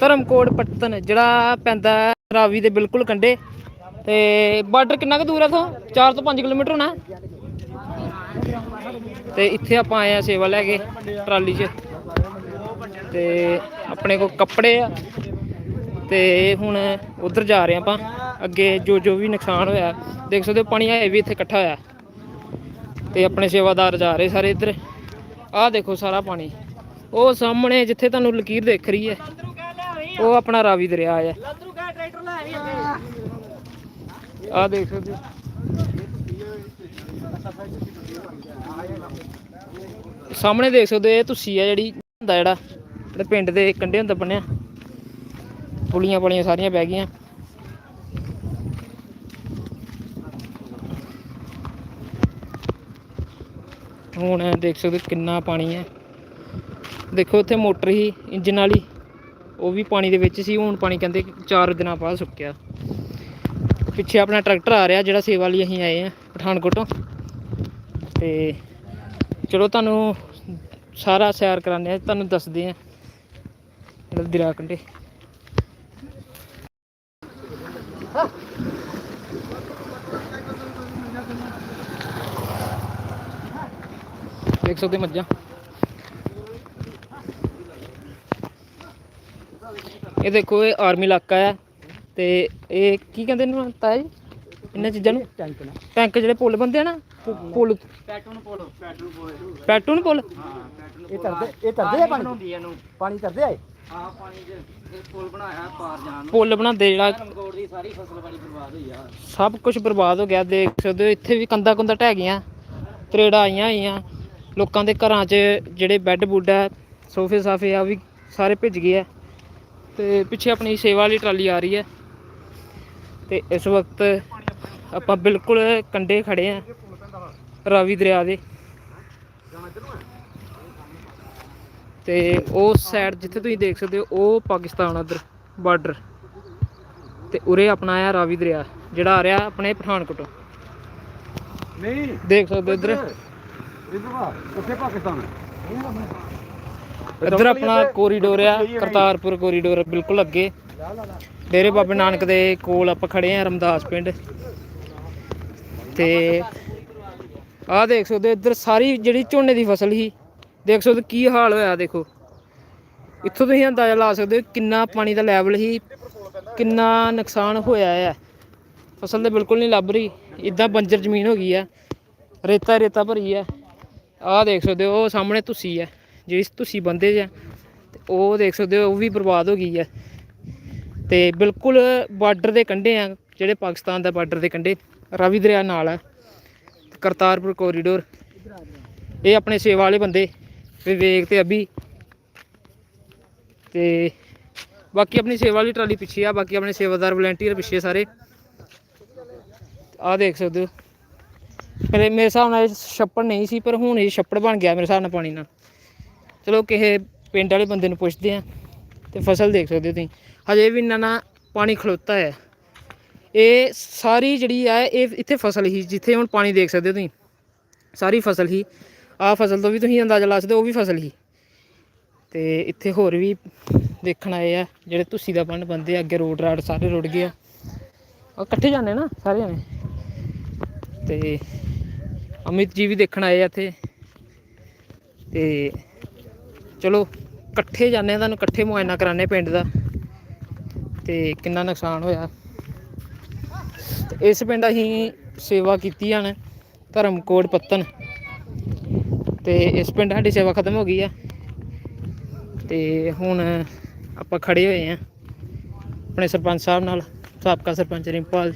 ਧਰਮਕੋਟ। ਪੱਤਨ, ਜਿਹੜਾ ਪੈਂਦਾ ਰਾਵੀ ਦੇ ਬਿਲਕੁਲ ਕੰਢੇ। ਤੇ ਬਾਰਡਰ ਕਿੰਨਾ ਕੁ ਦੂਰ ਹੈ ਤੋਂ 4 ਤੋਂ 5 ਕਿਲੋਮੀਟਰ ਹੋਣਾ। ਤੇ ਇੱਥੇ ਆਪਾਂ ਆਏ ਆ ਸੇਵਾ ਲੈ ਕੇ ਟਰਾਲੀ 'ਚ। ਤੇ ਆਪਣੇ ਕੋਲ ਕੱਪੜੇ ਆ। ਤੇ ਹੁਣ ਉਧਰ ਜਾ ਰਹੇ ਆਪਾਂ। ਅੱਗੇ ਜੋ ਜੋ ਵੀ ਨੁਕਸਾਨ ਹੋਇਆ, ਦੇਖ ਸਕਦੇ ਹੋ ਪਾਣੀ ਹੈ ਵੀ ਇੱਥੇ ਇਕੱਠਾ ਹੋਇਆ। ਤੇ ਆਪਣੇ ਸੇਵਾਦਾਰ ਜਾ ਰਹੇ ਸਾਰੇ ਇੱਧਰ। ਆਹ ਦੇਖੋ ਸਾਰਾ ਪਾਣੀ। ਉਹ ਸਾਹਮਣੇ ਜਿੱਥੇ ਤੁਹਾਨੂੰ ਲਕੀਰ ਦੇਖ ਰਹੀ ਹੈ। ਉਹ ਆਪਣਾ ਰਾਵੀ ਦਰਿਆ ਹੈ ਆਹ ਦੇਖ ਸਕਦੇ ਸਾਹਮਣੇ ਦੇਖ ਸਕਦੇ ਇਹ ਤੁਸੀਂ ਹੈ ਜਿਹੜੀ ਹੁੰਦਾ ਜਿਹੜਾ, ਜਿਹੜੇ ਪਿੰਡ ਦੇ ਕੰਢੇ ਹੁੰਦਾ ਬਣਿਆ। ਪੁਲੀਆਂ ਪਲੀਆਂ ਸਾਰੀਆਂ ਬਹਿ ਗਈਆਂ। ਹੁਣ ਦੇਖ ਸਕਦੇ ਕਿੰਨਾ ਪਾਣੀ ਹੈ ਦੇਖੋ ਉੱਥੇ ਮੋਟਰ ਹੀ ਇੰਜਨ ਵਾਲੀ। ਉਹ ਵੀ ਪਾਣੀ ਦੇ ਵਿੱਚ ਸੀ, ਹੁਣ ਪਾਣੀ ਕਹਿੰਦੇ ਕਿ 4 ਦਿਨਾਂ ਬਾਅਦ ਸੁੱਕਿਆ। ਪਿੱਛੇ ਆਪਣਾ ਟਰੈਕਟਰ ਆ ਰਿਹਾ ਜਿਹੜਾ ਸੇਵਾ ਲਈ ਅਸੀਂ ਆਏ ਆ, ਪਠਾਨਕੋਟੋਂ। ਤੇ ਚਲੋ ਤੁਹਾਨੂੰ ਸਾਰਾ ਸੈਰ ਕਰਾਉਂਦੇ ਆ, ਤੁਹਾਨੂੰ ਦੱਸਦੇ ਆ। ਜਿਹੜਾ ਦਰਿਆ ਕੰਢੇ। ਦੇਖ ਸਕਦੇ ਮੱਝਾਂ। ਇਹ ਦੇਖੋ ਇਹ ਆਰਮੀ ਇਲਾਕਾ ਹੈ ਤੇ ਇਹ ਕੀ ਕਹਿੰਦੇ ਇਹਨੂੰ ਤਾਇਆ ਜੀ ਇਹਨਾਂ ਚੀਜ਼ਾਂ ਨੂੰ? ਟੈਂਕ ਨਾ। ਟੈਂਕ ਜਿਹੜੇ ਪੁੱਲ ਬੰਦੇ ਆ ਨਾ ਪੁੱਲ। ਪੈਟਰਨ ਪੋਲ ਪੈਟਰਨ ਪੋਲ। ਪੈਟੂਨ ਪੁੱਲ? ਇਹ ਤਰਦੇ ਇਹ ਤਰਦੇ ਆ ਪਾਣੀ ਪਾਣੀ? ਤਰਦੇ ਆ ਇਹ? ਆ ਪਾਣੀ ਦੇ ਪੁਲ ਬਣਾਇਆ ਪਾਰ ਜਾਣ ਨੂੰ। ਪੁੱਲ ਬਣਾਉਂਦੇ ਜਿਹੜਾ ਧਰਮਕੋਟ ਦੀ ਸਾਰੀ ਫਸਲ ਬੜੀ ਬਰਬਾਦ ਹੋਈ ਆ। ਸਭ ਕੁਝ ਬਰਬਾਦ ਹੋ ਗਿਆ ਦੇਖ ਸਕਦੇ ਹੋ ਇੱਥੇ ਵੀ ਕੰਦਾ ਕੁੰਦਾ ਢਹਿ ਗਈਆਂ ਤਰੇੜਾਂ ਆਈਆਂ ਹੋਈਆਂ। ਲੋਕਾਂ ਦੇ ਘਰਾਂ 'ਚ ਜਿਹੜੇ ਬੈੱਡ ਬੁੱਡ ਆ ਸੋਫੇ ਸਾਫੇ ਆ ਉਹ ਵੀ ਸਾਰੇ ਭਿੱਜ ਗਏ ਆ। ਤੇ ਪਿੱਛੇ ਆਪਣੀ ਸੇਵਾ ਵਾਲੀ ਟਰਾਲੀ ਆ ਰਹੀ ਹੈ। ਤੇ ਇਸ ਵਕਤ ਆਪਾਂ ਬਿਲਕੁਲ ਕੰਡੇ ਖੜੇ ਆ ਰਾਵੀ ਦਰਿਆ ਦੇ। ਤੇ ਉਹ ਸਾਈਡ ਜਿੱਥੇ ਤੁਸੀਂ ਦੇਖ ਸਕਦੇ ਹੋ ਉਹ ਪਾਕਿਸਤਾਨ ਉਧਰ ਬਾਰਡਰ ਤੇ ਉਰੇ ਆਪਣਾ ਆ ਰਾਵੀ ਦਰਿਆ ਜਿਹੜਾ ਆ ਰਿਹਾ ਆਪਣੇ ਪਠਾਨਕੋਟੋਂ। ਨਹੀਂ। ਦੇਖ ਸਕਦੇ ਇੱਧਰ। ਇਧਰ ਵਾ ਉੱਥੇ ਪਾਕਿਸਤਾਨ ਇੱਧਰ ਆਪਣਾ ਕੋਰੀਡੋਰ ਆ ਕਰਤਾਰਪੁਰ ਕੋਰੀਡੋਰ ਬਿਲਕੁਲ ਅੱਗੇ। ਡੇਰੇ ਬਾਬੇ ਨਾਨਕ ਦੇ ਕੋਲ ਆਪਾਂ ਖੜੇ ਆ ਰਮਦਾਸ ਪਿੰਡ। ਤੇ ਆਹ ਦੇਖ ਸਕਦੇ ਇੱਧਰ ਸਾਰੀ ਜਿਹੜੀ ਝੋਨੇ ਦੀ ਫਸਲ ਸੀ ਦੇਖ ਸਕਦੇ ਕੀ ਹਾਲ ਹੋਇਆ ਦੇਖੋ। ਇੱਥੋਂ ਤੁਸੀਂ ਅੰਦਾਜ਼ਾ ਲਾ ਸਕਦੇ ਹੋ ਕਿੰਨਾ ਪਾਣੀ ਦਾ ਲੈਵਲ ਸੀ ਕਿੰਨਾ ਨੁਕਸਾਨ ਹੋਇਆ ਹੈ ਫਸਲ ਤੇ ਬਿਲਕੁਲ ਨਹੀਂ ਲੱਭ ਰਹੀ ਇਦਾਂ ਬੰਜਰ ਜ਼ਮੀਨ ਹੋ ਗਈ ਆ ਰੇਤਾ ਰੇਤਾ ਭਰੀ ਆ। ਆਹ ਦੇਖ ਸਕਦੇ ਹੋ ਉਹ ਸਾਹਮਣੇ ਤੁਸੀਂ ਆ। ਜਿਹੜੀ ਤੁਸੀਂ ਬੰਦੇ ਜਾਂ ਤੇ ਉਹ ਦੇਖ ਸਕਦੇ ਹੋ, ਉਹ ਵੀ ਬਰਬਾਦ ਹੋ ਗਈ ਹੈ ਤੇ ਬਿਲਕੁਲ ਬਾਰਡਰ ਦੇ ਕੰਢੇ ਆ, ਜਿਹੜੇ ਪਾਕਿਸਤਾਨ ਦਾ ਬਾਰਡਰ ਦੇ ਕੰਢੇ, ਰਾਵੀ ਦਰਿਆ ਨਾਲ ਹੈ ਕਰਤਾਰਪੁਰ ਕੋਰੀਡੋਰ ਇਹ ਆਪਣੇ ਸੇਵਾ ਵਾਲੇ ਬੰਦੇ, ਵਿਵੇਕ ਤੇ ਅਭੀ। ਤੇ ਬਾਕੀ ਆਪਣੀ ਸੇਵਾ ਵਾਲੀ ਟਰਾਲੀ ਪਿੱਛੇ ਆ, ਬਾਕੀ ਆਪਣੇ ਸੇਵਾਦਾਰ ਵਲੰਟੀਅਰ ਪਿੱਛੇ ਸਾਰੇ। ਆਹ ਦੇਖ ਸਕਦੇ ਹੋ। ਪਹਿਲੇ ਮੇਰੇ ਹਿਸਾਬ ਨਾਲ ਇਹ ਛੱਪੜ ਨਹੀਂ ਸੀ, ਪਰ ਹੁਣ ਇਹ ਛੱਪੜ ਬਣ ਗਿਆ ਮੇਰੇ ਹਿਸਾਬ ਨਾਲ ਪਾਣੀ ਨਾਲ। ਚਲੋ ਕਿਸੇ ਪਿੰਡ ਵਾਲੇ ਬੰਦੇ ਨੂੰ ਪੁੱਛਦੇ ਆ ਤੇ ਫਸਲ ਦੇਖ ਸਕਦੇ ਹੋ ਤੁਸੀਂ। ਹਜੇ ਵੀ ਇੰਨਾ ਨਾ ਪਾਣੀ ਖਲੋਤਾ ਹੈ। ਇਹ ਸਾਰੀ ਜਿਹੜੀ ਆ, ਇਹ ਇੱਥੇ ਫਸਲ ਹੀ, ਜਿੱਥੇ ਹੁਣ ਪਾਣੀ ਦੇਖ ਸਕਦੇ ਹੋ ਤੁਸੀਂ। ਸਾਰੀ ਫਸਲ ਹੀ। ਆਹ ਫਸਲ ਤੋਂ ਵੀ ਤੁਸੀਂ ਅੰਦਾਜ਼ਾ ਲਾ ਸਕਦੇ ਹੋ, ਉਹ ਵੀ ਫਸਲ ਹੀ। ਤੇ ਇੱਥੇ ਹੋਰ ਵੀ ਦੇਖਣ ਆਏ ਆ, ਜਿਹੜੇ ਤੁਸੀਂ ਦਾ ਬੰਨ ਬੰਦੇ ਆ, ਅੱਗੇ ਰੋਡ ਰਾਡ ਸਾਰੇ ਰੁੜ ਗਏ ਆ। ਇਕੱਠੇ ਜਾਂਦੇ ਨਾ ਸਾਰੇ ਜਣੇ ਤੇ ਅਮਿਤ ਜੀ ਵੀ ਦੇਖਣ ਆਏ ਆ ਇੱਥੇ। ਤੇ ਚਲੋ, ਇਕੱਠੇ ਜਾਂਦੇ ਆ ਤੁਹਾਨੂੰ, ਇਕੱਠੇ ਮੁਆਇਨਾ ਕਰਾਣੇ ਪਿੰਡ ਦਾ। ਤੇ ਕਿੰਨਾ ਨੁਕਸਾਨ ਹੋਇਆ। ਇਸ ਪਿੰਡ ਅਸੀਂ ਸੇਵਾ ਕੀਤੀ ਹਨ ਧਰਮਕੋਟ ਪੱਤਨ ਤੇ ਇਸ ਪਿੰਡ ਸਾਡੀ ਸੇਵਾ ਖਤਮ ਹੋ ਗਈ ਆ। ਤੇ ਹੁਣ ਆਪਾਂ ਖੜੇ ਹੋਏ ਆ। ਆਪਣੇ ਸਰਪੰਚ ਸਾਹਿਬ ਨਾਲ, ਸਾਬਕਾ ਸਰਪੰਚ ਰਿੰਪਾਲ।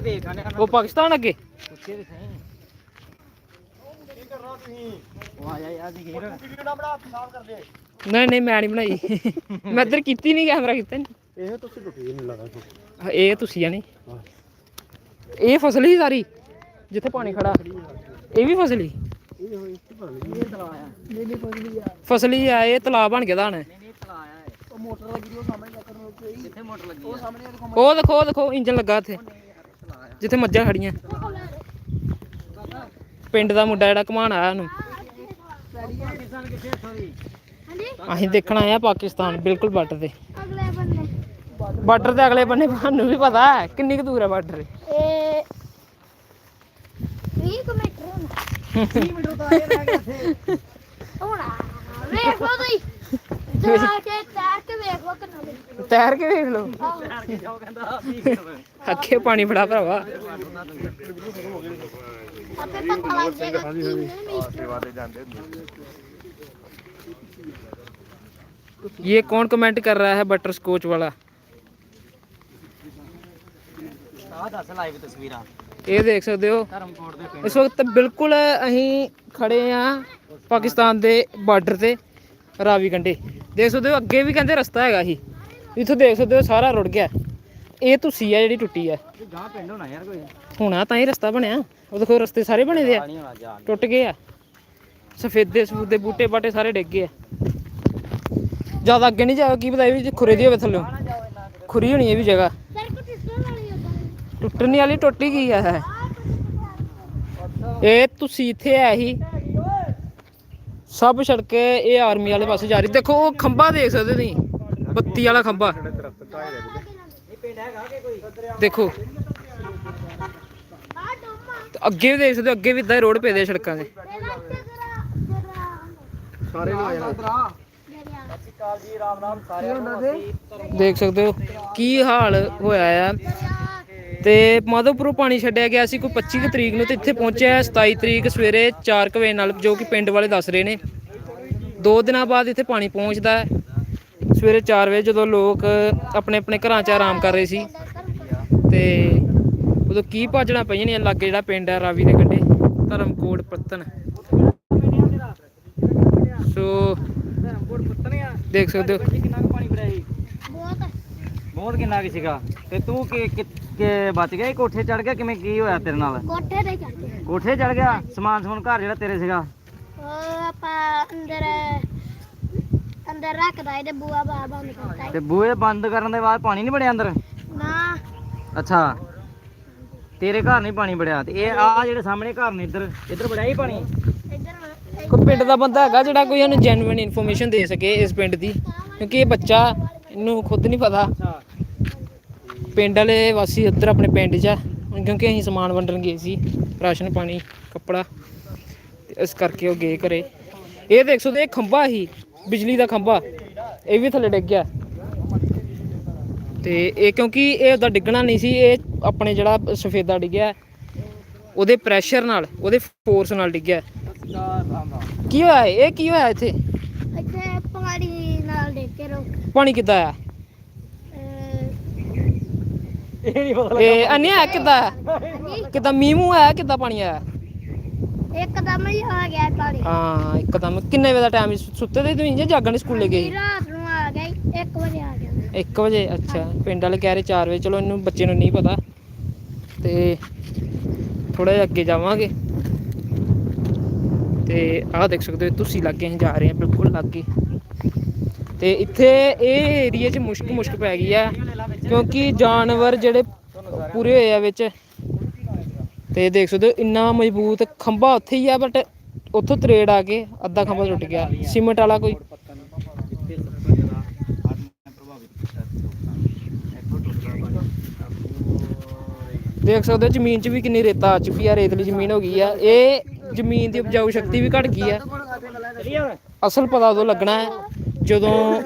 ਆਨੇ ਉਹ ਪਾਕਿਸਤਾਨ ਅੱਗੇ? ਪੁੱਛੇ ਤੇ ਸਹੀ। ਉਹ ਆਇਆ ਯਾਰ ਦੀ ਗੇਰ ਨਹੀਂ ਨਹੀਂ ਮੈਂ ਨਹੀਂ ਬਣਾਈ। ਮੈਂ ਇੱਧਰ ਕੀਤੀ ਨਹੀਂ ਕੈਮਰਾ ਕੀਤਾ ਨਹੀਂ ਇਹ ਤੁਸੀਂ ਟੁੱਟੀ ਨਹੀਂ ਲੱਗਦਾ ਇਹ ਤੁਸੀਂ ਆ ਨਹੀਂ ਇਹ ਫਸਲ ਹੀ ਸਾਰੀ ਜਿੱਥੇ ਪਾਣੀ ਖੜਾ। ਇਹ ਵੀ ਫਸਲ ਹੀ ਫਸਲ ਹੀ ਆ ਇਹ ਤਲਾਬ ਬਣ ਗਿਆ ਤਲਾਇਆ ਹੈ ਉਹ ਮੋਟਰ ਲੱਗੀ ਉਹ ਸਾਹਮਣੇ ਮੋਟਰ ਲੱਗੀ ਉਹ ਸਾਹਮਣੇ ਉਹ ਦੇਖੋ ਉਹ ਦੇਖੋ ਇੰਜਨ ਲੱਗਾ ਇੱਥੇ। ਜਿੱਥੇ ਮੱਝਾਂ ਖੜੀਆਂ। ਪਿੰਡ ਦਾ ਮੁੰਡਾ ਜਿਹੜਾ ਘਮਾਣ ਆਇਆ ਉਹਨੂੰ। ਅਸੀਂ ਦੇਖਣ ਆਏ ਆ ਪਾਕਿਸਤਾਨ ਬਿਲਕੁਲ ਬਾਰਡਰ ਤੇ। ਅਗਲੇ ਬੰਨੇ। ਬਾਰਡਰ ਦੇ ਅਗਲੇ ਬੰਨੇ ਸਾਨੂੰ ਵੀ ਪਤਾ ਹੈ ਕਿੰਨੀ ਕੁ ਦੂਰ ਹੈ ਬਾਰਡਰ ਇਹ। 20 ਕਿਲੋਮੀਟਰ ਹੋਣਾ 30 ਮਿੰਟ ਤੋਂ ਆਏ ਰਹਿ ਗਏ ਇੱਥੇ ਹੋਣਾ ਵੇਖ ਲਓ ਤੁਸੀਂ। ਜਾ ਕੇ ਤੈਰ ਕੇ ਵੇਖ ਲਓ ਕਿੰਨਾ ਤੈਰ ਕੇ ਵੇਖ ਲਓ। ਜਾਓ ਕਹਿੰਦਾ 20 ਕਿਲੋਮੀਟਰ ਅੱਖੇ ਪਾਣੀ ਬੜਾ ਭਰਾਵਾ ਆਪੇ ਪਤਾ ਲੱਗ ਜਾਏਗਾ ਕਿੰਨੇ ਮੀਟਰ ये कौन कमेंट कर रहा है बटर स्कॉच वाला ਆ ਦੱਸ ਲਾਈਵ ਤਸਵੀਰਾਂ ਇਹ ਦੇਖ ਸਕਦੇ ਹੋ ਧਰਮਕੋਟ ਦੇ ਇਸ ਵਕਤ ਬਿਲਕੁਲ ਅਸੀਂ ਖੜੇ ਆ ਪਾਕਿਸਤਾਨ ਦੇ ਬਾਰਡਰ ਤੇ ਰਾਵੀ ਕੰਢੇ ਦੇਖ ਸਕਦੇ ਹੋ ਅੱਗੇ ਵੀ ਕਹਿੰਦੇ ਰਸਤਾ ਹੈਗਾ ਸੀ ਇੱਥੋਂ ਦੇਖ ਸਕਦੇ ਹੋ ਸਾਰਾ ਰੁੜ ਗਿਆ ਇਹ ਤੁਸੀਂ ਆ ਜਿਹੜੀ ਟੁੱਟੀ ਆ। ਗਾਂ ਪਿੰਡ ਹੋਣਾ ਯਾਰ ਕੋਈ। ਹੋਣਾ ਤਾਂ ਹੀ ਰਸਤਾ ਬਣਿਆ। ਉਹ ਦੇਖੋ ਰਸਤੇ ਸਾਰੇ ਬਣੇ ਦੇ ਆ। ਨਹੀਂ ਹੋਣਾ ਜਾ ਟੁੱਟ ਗਏ ਆ। ਸਫੇਦੇ ਸਫੂਦੇ ਬੂਟੇ ਬਾਟੇ ਸਾਰੇ ਡਿੱਗ ਗਏ ਆ। ਜ਼ਿਆਦਾ ਅੱਗੇ ਨਹੀਂ ਜਾਓ ਕੀ ਪਤਾ ਇਹ ਵੀ ਖੁਰੇ ਦੀ ਹੋਵੇ ਥੱਲੇ। ਖੁਰੀ ਹੋਣੀ ਇਹ ਵੀ ਜਗ੍ਹਾ। ਕੋ ਟੁੱਟਣ ਵਾਲੀ ਟੁੱਟ ਹੀ ਗਈ ਆ ਇਹ। ਤੁਸੀਂ ਇੱਥੇ ਆਏ ਸੀ। ਸਭ ਸੜਕੇ ਇਹ ਆਰਮੀ ਵਾਲੇ ਪਾਸੇ ਜਾ ਰਹੀ। ਦੇਖੋ ਉਹ ਖੰਭਾ ਦੇਖ ਸਕਦੇ ਤੁਸੀਂ। ਬੱਤੀ ਵਾਲਾ ਖੰਭਾ। ਕਿ ਦੇਖੋ। ਅੱਗੇ ਵੀ ਦੇਖ ਸਕਦੇ ਹੋ ਅੱਗੇ ਵੀ ਇਦਾਂ ਹੀ ਰੋਡ ਪਏ ਦੇ ਆ ਸੜਕਾਂ ਦੇ। ਸਾਰੇ ਨੂੰ ਆ ਜਾਣਾ। ਦੇਖ ਸਕਦੇ ਹੋ ਕੀ ਹਾਲ ਹੋਇਆ ਆ। ਤੇ ਮਾਧੋਪੁਰੋਂ ਪਾਣੀ ਛੱਡਿਆ ਗਿਆ ਸੀ ਕੋਈ 25 ਕੁ ਤਰੀਕ ਨੂੰ ਤੇ ਇੱਥੇ ਪਹੁੰਚਿਆ ਹੈ 27 ਤਰੀਕ ਸਵੇਰੇ 4 ਕੁ ਵਜੇ ਨਾਲ ਜੋ ਕਿ ਪਿੰਡ ਵਾਲੇ ਦੱਸ ਰਹੇ ਨੇ। ਦੋ ਦਿਨਾਂ ਬਾਅਦ ਇੱਥੇ ਪਾਣੀ ਪਹੁੰਚਦਾ ਹੈ। ਸਵੇਰੇ 4 ਵਜੇ ਜਦੋਂ ਲੋਕ ਆਪਣੇ ਆਪਣੇ ਘਰਾਂ 'ਚ ਆਰਾਮ ਕਰ ਰਹੇ ਸੀ। ਤੇ ਉਦੋਂ ਕੀ ਭਾਜਣਾ ਪਈਆਂ ਨੇ ਲਾਗੇ ਜਿਹੜਾ ਪਿੰਡ ਹੈ ਰਾਵੀ ਦੇ ਕੰਢੇ ਧਰਮਕੋਟ ਪੱਤਨ ਸੋ ਧਰਮਕੋਟ ਦੇਖ ਸਕਦੇ ਹੋ। ਕਿੰਨਾ ਕੁ ਪਾਣੀ ਭਰਿਆ ਸੀ? ਬਹੁਤ ਬਹੁਤ ਕਿੰਨਾ ਕੀ ਸੀਗਾ। ਤੇ ਤੂੰ ਕਿ ਕਿ- ਬਚ ਗਿਆ? ਕੋਠੇ ਚੜ ਗਿਆ? ਕਿਵੇਂ ਕੀ ਹੋਇਆ ਤੇਰੇ ਨਾਲ? ਕੋਠੇ ਤੇ ਚੜ੍ਹਦੇ ਕੋਠੇ ਚੜ ਗਿਆ? ਸਮਾਨ ਸਮੂਨ ਘਰ ਜਿਹੜਾ ਤੇਰੇ ਸੀਗਾ? ਉਹ ਆਪਾਂ ਅੰਦਰ ਅੰਦਰ ਰੱਖਦਾ ਇਹਦੇ ਬੂਆ ਬਾਰ ਬੰਦ ਕਰਤਾ ਤੇ ਬੂਹੇ ਬੰਦ ਕਰਨ ਦੇ ਬਾਅਦ ਪਾਣੀ ਨਹੀਂ ਵੜਿਆ ਅੰਦਰ? ਨਾ। ਅੱਛਾ। ਤੇਰੇ ਘਰ ਨਹੀਂ ਪਾਣੀ ਵੜਿਆ ਤੇ ਇਹ ਆ ਜਿਹੜੇ ਸਾਹਮਣੇ ਘਰ ਨੇ ਇੱਧਰ ਇੱਧਰ ਵੜਿਆ ਹੀ ਪਾਣੀ? ਇੱਧਰ ਕੋਈ ਪਿੰਡ ਦਾ ਬੰਦਾ ਹੈਗਾ ਜਿਹੜਾ ਕੋਈ ਸਾਨੂੰ ਜੈਨੂਇਨ ਇਨਫੋਰਮੇਸ਼ਨ ਦੇ ਸਕੇ ਇਸ ਪਿੰਡ ਦੀ? ਕਿਉਂਕਿ ਇਹ ਬੱਚਾ ਇਹਨੂੰ ਖੁਦ ਨਹੀਂ ਪਤਾ। ਅੱਛਾ। ਪਿੰਡ ਵਾਲੇ ਵਾਸੀ ਉੱਧਰ ਆਪਣੇ ਪਿੰਡ 'ਚ ਆ। ਹੁਣ ਕਿਉਂਕਿ ਅਸੀਂ ਸਮਾਨ ਵੰਡਣ ਗਏ ਸੀ ਰਾਸ਼ਨ ਪਾਣੀ ਕੱਪੜਾ ਤੇ ਇਸ ਕਰਕੇ ਉਹ ਗਏ ਘਰੇ। ਇਹ ਦੇਖ ਸਕਦੇ ਇਹ ਖੰਭਾ ਸੀ। ਬਿਜਲੀ ਦਾ ਖੰਭਾ ਇਹ ਵੀ ਥੱਲੇ ਡਿੱਗ ਗਿਆ। ਤੇ ਇਹ ਕਿਉਂਕਿ ਇਹ ਉਹਦਾ ਡਿੱਗਣਾ ਨਹੀਂ ਸੀ ਇਹ ਆਪਣੇ ਜਿਹੜਾ ਸਫੇਦਾ ਡਿੱਗਿਆ ਉਹਦੇ ਪ੍ਰੈਸ਼ਰ ਨਾਲ ਉਹਦੇ ਫੋਰਸ ਨਾਲ ਡਿੱਗਿਆ। ਕੀ ਹੋਇਆ ਇਹ? ਕੀ ਹੋਇਆ ਇੱਥੇ? ਇੱਥੇ ਪਾਣੀ ਨਾਲ ਦੇ ਕੇ ਰੋਕ ਪਾਣੀ ਕਿੱਦਾਂ ਆ ਇਹ ਨਹੀਂ ਪਤਾ ਇਹ ਅਨਿਆ ਕਿੱਦਾਂ ਕਿੱਦਾਂ ਮੀਂਹ ਮੂੰਹ ਆਇਆ ਕਿੱਦਾਂ ਪਾਣੀ ਆਇਆ? ਇੱਕਦਮ ਹੀ ਆ ਗਿਆ ਪਾਣੀ ਹਾਂ ਇੱਕਦਮ। ਕਿੰਨੇ ਵਜੇ ਦਾ ਟਾਈਮ ਸੁੱਤੇ ਤੇ ਤੁਸੀਂ ਜਾਂ ਜਾਗਣ ਸਕੂਲੇ ਗਏ? ਰਾਤ ਨੂੰ ਆ ਗਿਆ 1 ਵਜੇ ਆ ਗਿਆ 1 ਵਜੇ ਅੱਛਾ। ਪਿੰਡ ਵਾਲੇ ਕਹਿ ਰਹੇ 4 ਵਜੇ ਚਲੋ ਇਹਨੂੰ ਬੱਚੇ ਨੂੰ ਨਹੀਂ ਪਤਾ। ਤੇ ਥੋੜਾ ਜਿਹਾ ਅੱਗੇ ਜਾਵਾਂਗੇ। ਤੇ ਆਹ ਦੇਖ ਸਕਦੇ ਹੋ ਤੁਸੀਂ ਲੱਗੇ ਅਸੀਂ ਜਾ ਰਹੇ ਹਾਂ ਬਿਲਕੁਲ ਲੱਗੇ। ਤੇ ਇੱਥੇ ਇਹ ਏਰੀਆ 'ਚ ਮੁਸ਼ਕ ਮੁਸ਼ਕ ਪੈ ਗਈ ਆ। ਕਿਉਂਕਿ ਜਾਨਵਰ ਜਿਹੜੇ ਪੂਰੇ ਹੋਏ ਆ ਵਿੱਚ ਤੇ ਦੇਖ ਸਕਦੇ ਹੋ, ਇੰਨਾ ਮਜ਼ਬੂਤ ਖੰਭਾ ਉੱਥੇ ਹੀ ਆ ਬਟ ਉੱਥੋਂ ਤਰੇੜ ਆ ਕੇ ਅੱਧਾ ਖੰਭਾ ਟੁੱਟ ਗਿਆ। ਸੀਮੈਂਟ ਵਾਲਾ ਕੋਈ। ਦੇਖ ਸਕਦੇ ਹੋ, ਜ਼ਮੀਨ 'ਚ ਵੀ ਕਿੰਨੀ ਰੇਤਾ ਆ ਚੁੱਕੀ ਆ, ਰੇਤਲੀ ਜ਼ਮੀਨ ਹੋ ਗਈ ਆ। ਇਹ ਜ਼ਮੀਨ ਦੀ ਉਪਜਾਊ ਸ਼ਕਤੀ ਵੀ ਘਟ ਗਈ ਆ। ਅਸਲ ਪਤਾ ਉਦੋਂ ਲੱਗਣਾ ਹੈ, ਜਦੋਂ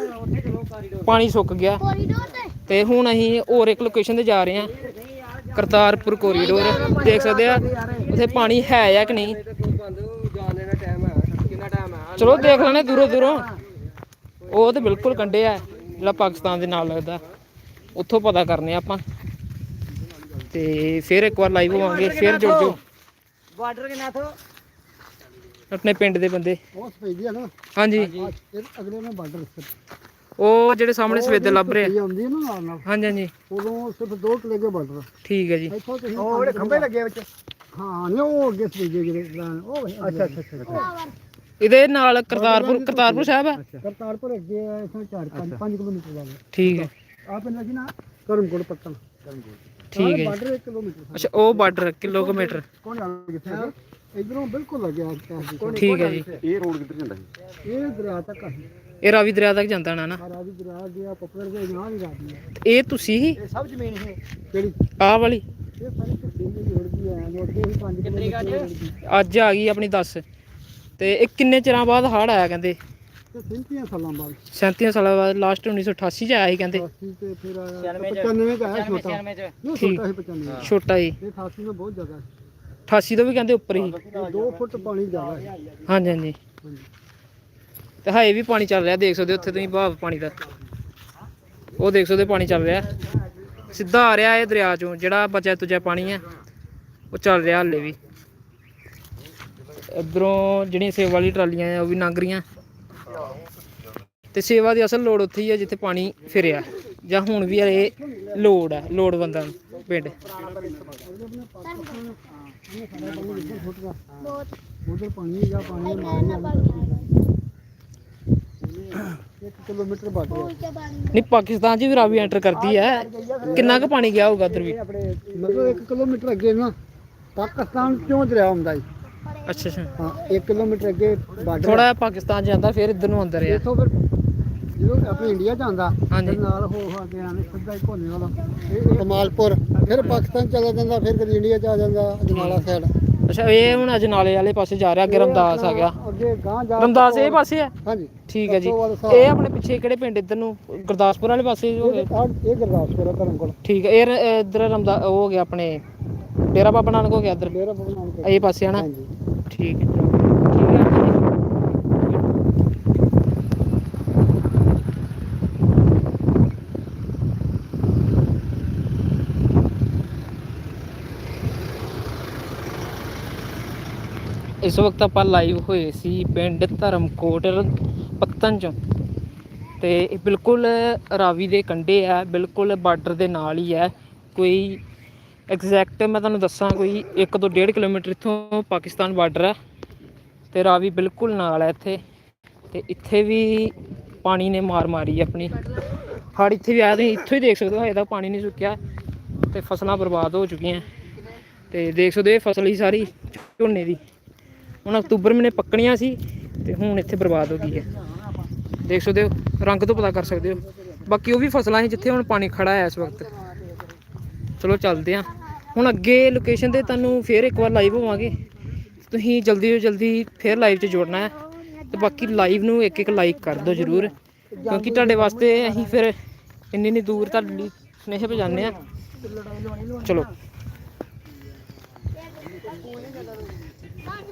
ਪਾਣੀ ਸੁੱਕ ਗਿਆ। ਤੇ ਹੁਣ ਅਸੀਂ ਹੋਰ ਇੱਕ ਲੋਕੇਸ਼ਨ ਤੇ ਜਾ ਰਹੇ ਹਾਂ। ਕਰਤਾਰਪੁਰ ਕੋਰੀਡੋਰ ਦੇਖ ਸਕਦੇ ਆ ਉੱਥੇ ਪਾਣੀ ਹੈ ਜਾਂ ਕਿ ਨਹੀਂ? ਚਲੋ ਦੇਖ ਲੈਣੇ ਦੂਰੋਂ ਦੂਰੋਂ। ਉਹ ਤੇ ਬਿਲਕੁਲ ਕੰਡੇ ਆ ਜਿਹੜਾ ਪਾਕਿਸਤਾਨ ਦੇ ਨਾਲ ਲੱਗਦਾ। ਉੱਥੋਂ ਪਤਾ ਕਰਨੇ ਆ ਆਪਾਂ। ਤੇ ਫਿਰ ਇੱਕ ਵਾਰ ਲਾਈਵ ਹੋਵਾਂਗੇ ਫਿਰ ਜੁੜ ਜਾਓ। ਬਾਰਡਰ ਕਿੰਨਾ ਥੋ ਆਪਣੇ ਪਿੰਡ ਦੇ ਬੰਦੇ। ਉਹ ਸਪੈਦੀ ਆ ਨਾ। ਹਾਂਜੀ। ਫਿਰ ਅਗਲੇ ਨੇ ਬਾਰਡਰ ਉਹ ਜਿਹੜੇ ਸਾਹਮਣੇ ਸਵੇਦੇ ਲੱਭ ਰਹੇ ਆ। ਆਉਂਦੀ ਹੈ ਨਾ ਨਾਲ ਨਾਲ। ਹਾਂਜੀ ਹਾਂਜੀ। ਉਦੋਂ ਸਿਰਫ 2 ਕਿਲੇ ਦੇ ਬਾਰਡਰ ਠੀਕ ਹੈ ਜੀ। ਇੱਥੋਂ ਤੁਸੀਂ ਉਹ ਜਿਹੜੇ ਖੰਭੇ ਲੱਗੇ ਵਿੱਚ। ਹਾਂ ਨਹੀਂ ਉਹ ਅੱਗੇ ਸਪੈਦੀ ਜਿਹੜੇ ਪਲਾਨ ਉਹ ਅੱਛਾ ਅੱਛਾ ਅੱਛਾ ਇਹਦੇ ਨਾਲ ਕਰਤਾਰਪੁਰ ਕਰਤਾਰਪੁਰ ਸਾਹਿਬ ਆ? ਕਰਤਾਰਪੁਰ ਅੱਗੇ ਆ ਇਥੋਂ 4 5 5 ਕਿਲੋਮੀਟਰ ਦਾ ਠੀਕ ਹੈ। ਆ ਪਿੰਡ ਲੱਗੀ ਨਾ? ਕਰਮਕੋਟ ਪੱਤਨ ਕਰਮਕੋਟ ਠੀਕ ਹੈ ਬਾਰਡਰ 1 ਕਿਲੋਮੀਟਰ ਅੱਛਾ ਉਹ ਬਾਰਡਰ ਕਿਲੋਮੀਟਰ। ਕੌਣ ਜਾਣਦਾ ਕਿੱਥੇ ਇਧਰੋਂ ਬਿਲਕੁਲ ਲੱਗਿਆ ਦੀ ਠੀਕ ਹੈ ਜੀ। ਇਹ ਰੋਡ ਕਿੱਧਰ ਜਾਂਦਾ ਸੀ? ਇਹ ਦਰਿਆ ਤੱਕ ਆਹੀ ਇਹ ਰਾਵੀ ਦਰਿਆ ਤੱਕ ਜਾਂਦਾ ਨਾ ਨਾ। ਸਾਰਾ ਵੀ ਦਰਿਆ ਗਿਆ ਪਪੜ ਦੇ ਨਾਲ ਹੀ ਜਾਂਦੀ ਹੈ ਇਹ ਤੁਸੀਂ ਹੀ? ਇਹ ਸਭ ਜ਼ਮੀਨ ਹੈ ਕਿਹੜੀ? ਆਹ ਵਾਲੀ। ਇਹ ਸਾਰੀ ਧਰਤੀ ਦੀ ਜੁੜਦੀ ਹੈ ਮੁੜਦੇ ਹੀ 5 ਕਿਲੋਮੀਟਰ ਅੱਜ ਆ ਗਈ ਆਪਣੀ 10 ਤੇ ਇਹ ਕਿੰਨੇ ਚਿਰਾਂ ਬਾਅਦ ਹੜ ਆਇਆ ਕਹਿੰਦੇ? ਤੇ 37 ਸਾਲਾਂ ਬਾਅਦ। 37 ਸਾਲਾਂ ਬਾਅਦ ਲਾਸਟ 1988 ਚ ਆਇਆ ਸੀ ਕਹਿੰਦੇ। 80 ਤੇ ਫਿਰ ਆਇਆ 96 95 ਦਾ ਆਇਆ ਛੋਟਾ। 96 ਚ। ਨਹੀਂ। ਛੋਟਾ ਸੀ 95 ਛੋਟਾ ਜੀ ਇਹ 88 ਦਾ ਬਹੁਤ ਜ਼ਿਆਦਾ 88 ਤੋਂ ਵੀ ਕਹਿੰਦੇ ਉੱਪਰ ਹੀ। ਹੈ 2 ਫੁੱਟ ਪਾਣੀ ਜ਼ਿਆਦਾ ਹੈ। ਹਾਂਜੀ ਹਾਂਜੀ। ਹਾਂਜੀ। ਤੇ ਹਾਏ ਵੀ ਪਾਣੀ ਚੱਲ ਰਿਹਾ, ਦੇਖ ਸਕਦੇ ਉੱਥੇ ਤੁਸੀਂ ਭਾਵ ਪਾਣੀ ਦਾ। ਉਹ ਦੇਖ ਸਕਦੇ ਪਾਣੀ ਚੱਲ ਰਿਹਾ। ਸਿੱਧਾ ਆ ਰਿਹਾ ਇਹ ਦਰਿਆ ਚੋਂ, ਜਿਹੜਾ ਬਚਿਆ ਤੁਜਾ ਪਾਣੀ ਹੈ, ਉਹ ਚੱਲ ਰਿਹਾ ਹਲੇ ਵੀ। ਇਧਰੋਂ ਜਿਹੜੀਆਂ ਸੇਵਾ ਵਾਲੀ ਟਰਾਲੀਆਂ ਆ, ਉਹ ਵੀ ਲੰਘ ਰਹੀਆਂ। ਤੇ ਸੇਵਾ ਦੀ ਅਸਲ ਲੋੜ ਉੱਥੇ ਹੀ ਹੈ ਜਿੱਥੇ ਪਾਣੀ ਫਿਰਿਆ। ਜਾਂ ਹੁਣ ਵੀ ਇਹ ਲੋੜ ਹੈ ਲੋੜਵੰਦਾਂ ਨੂੰ, ਪਿੰਡ। ਉਧਰ ਪਾਣੀ ਜਾਂ ਪਾਣੀ ਇੰਨਾ 1 ਕਿਲੋਮੀਟਰ ਬਾਅਦ ਪੂਲ ਕੇ ਪਾਣੀ ਨਹੀਂ ਪਾਕਿਸਤਾਨ 'ਚ ਵੀ ਰਾਵੀ ਐਂਟਰ ਕਰਦੀ ਹੈ। ਕਿੰਨਾ ਕੁ ਪਾਣੀ ਗਿਆ ਹੋਊਗਾ ਉਧਰ ਵੀ? ਮਤਲਬ 1 ਕਿਲੋਮੀਟਰ ਅੱਗੇ ਨਾ ਪਾਕਿਸਤਾਨ ਕਿਉਂ ਦਰਿਆ ਆਉਂਦਾ ਜੀ। ਅੱਛਾ ਅੱਛਾ। ਹਾਂ 1 ਕਿਲੋਮੀਟਰ ਅੱਗੇ ਬਾਰਡਰ ਥੋੜਾ ਪਾਕਿਸਤਾਨ ਜਾਂਦਾ ਫਿਰ ਇੱਧਰ ਨੂੰ ਅੰਦਰ ਆ ਇੱਥੋਂ ਫਿਰ ਜਦੋਂ ਆਪਣੇ ਇੰਡੀਆ ਜਾਂਦਾ ਨਾਲ ਹੋ ਹੋ ਕੇ ਆਣੇ ਸਿੱਧਾ ਹੀ ਭੋਨੇ ਵਾਲਾ। ਇਹ ਕਮਾਲਪੁਰ ਫਿਰ ਪਾਕਿਸਤਾਨ ਚਲਾ ਜਾਂਦਾ ਫਿਰ ਕਦੀ ਇੰਡੀਆ ਚ ਆ ਜਾਂਦਾ ਅਜਨਾਲਾ ਸਾਈਡ। ਅੱਛਾ ਇਹ ਹੁਣ ਅਜਨਾਲੇ ਵਾਲੇ ਪਾਸੇ ਜਾ ਰਿਹਾ ਅੱਗੇ ਰਮਦਾਸ ਆ ਗਿਆ। ਅੱਗੇ ਗਾਂ ਜਾ ਰਮਦਾਸ ਇਹ ਪਾਸੇ ਹੈ ਹਾਂਜੀ। ਠੀਕ ਹੈ ਜੀ। ਇਹ ਆਪਣੇ ਪਿੱਛੇ ਕਿਹੜੇ ਪਿੰਡ ਇੱਧਰ ਨੂੰ? ਗੁਰਦਾਸਪੁਰ ਵਾਲੇ ਪਾਸੇ ਹੋ ਗਏ ਇਹ ਗੁਰਦਾਸਪੁਰ ਆ ਧਰਮ ਕੋਲ। ਠੀਕ ਹੈ ਇਹ ਇੱਧਰ ਰਮਦਾ ਉਹ ਹੋ ਗਿਆ ਆਪਣੇ ਡੇਰਾ ਬਾਬਾ ਨਾਨਕ ਹੋ ਗਿਆ ਇੱਧਰ। ਬਗਨਾਨ ਕੋਲ ਇਹ ਪਾਸੇ ਹਨਾ ਹਾਂਜੀ। ਠੀਕ। ਹੈ ਠੀਕ ਹੈ ਜੀ। ਇਸ ਵਕਤ ਆਪਾਂ ਲਾਈਵ ਹੋਏ ਸੀ ਪਿੰਡ ਧਰਮਕੋਟ ਪੱਤਨ ਚੋਂ। ਤੇ ਇਹ ਬਿਲਕੁਲ ਰਾਵੀ ਦੇ ਕੰਢੇ ਆ, ਬਿਲਕੁਲ ਬਾਰਡਰ ਦੇ ਨਾਲ ਹੀ ਹੈ ਕੋਈ ਐਗਜ਼ੈਕਟ ਮੈਂ ਤੁਹਾਨੂੰ ਦੱਸਾਂ, ਕੋਈ 1 ਤੋਂ 1.5 ਕਿਲੋਮੀਟਰ ਇੱਥੋਂ ਪਾਕਿਸਤਾਨ ਬਾਰਡਰ ਹੈ ਤੇ ਰਾਵੀ ਬਿਲਕੁਲ ਨਾਲ ਹੈ ਇੱਥੇ। ਤੇ ਇੱਥੇ ਵੀ ਪਾਣੀ ਨੇ ਮਾਰ ਮਾਰੀ ਆਪਣੀ। ਹੜ ਇੱਥੇ ਵੀ ਆਇਆ, ਤੁਸੀਂ ਇੱਥੋਂ ਹੀ ਦੇਖ ਸਕਦੇ ਹੋ, ਹਜੇ ਤੱਕ ਪਾਣੀ ਨਹੀਂ ਸੁੱਕਿਆ। ਤੇ ਫਸਲਾਂ ਬਰਬਾਦ ਹੋ ਚੁੱਕੀਆਂ। ਤੇ ਦੇਖ ਸਕਦੇ ਹੋ, ਇਹ ਫਸਲ ਹੀ ਸਾਰੀ ਝੋਨੇ ਦੀ। ਹੁਣ ਅਕਤੂਬਰ ਮਹੀਨੇ ਪੱਕਣੀਆਂ ਸੀ ਤੇ ਹੁਣ ਇੱਥੇ ਬਰਬਾਦ ਹੋ ਗਈ ਹੈ। ਦੇਖ ਸਕਦੇ ਹੋ, ਰੰਗ ਤੋਂ ਪਤਾ ਕਰ ਸਕਦੇ ਹੋ। ਬਾਕੀ ਉਹ ਵੀ ਫਸਲਾਂ ਸੀ ਜਿੱਥੇ ਹੁਣ ਪਾਣੀ ਖੜਾ ਹੈ ਇਸ ਵਕਤ। ਚਲੋ ਚੱਲਦੇ ਹਾਂ। ਹੁਣ ਅੱਗੇ ਲੋਕੇਸ਼ਨ ਤੇ ਤੁਹਾਨੂੰ ਫੇਰ ਇੱਕ ਵਾਰ ਲਾਈਵ ਹੋਵਾਂਗੇ। ਤੁਸੀਂ ਜਲਦੀ ਤੋਂ ਜਲਦੀ ਫੇਰ ਲਾਈਵ 'ਚ ਜੁੜਨਾ ਹੈ। ਤੇ ਬਾਕੀ ਲਾਈਵ ਨੂੰ ਇੱਕ ਇੱਕ ਲਾਈਕ ਕਰ ਦਿਓ ਜਰੂਰ। ਕਿਉਂਕਿ ਤੁਹਾਡੇ ਵਾਸਤੇ ਅਸੀਂ ਫਿਰ ਇੰਨੀ ਇੰਨੀ ਦੂਰ ਤੁਹਾਡੇ ਲਈ ਸੁਨੇਹੇ ਭਜਾਉਂਦੇ ਆ ਚਲੋ।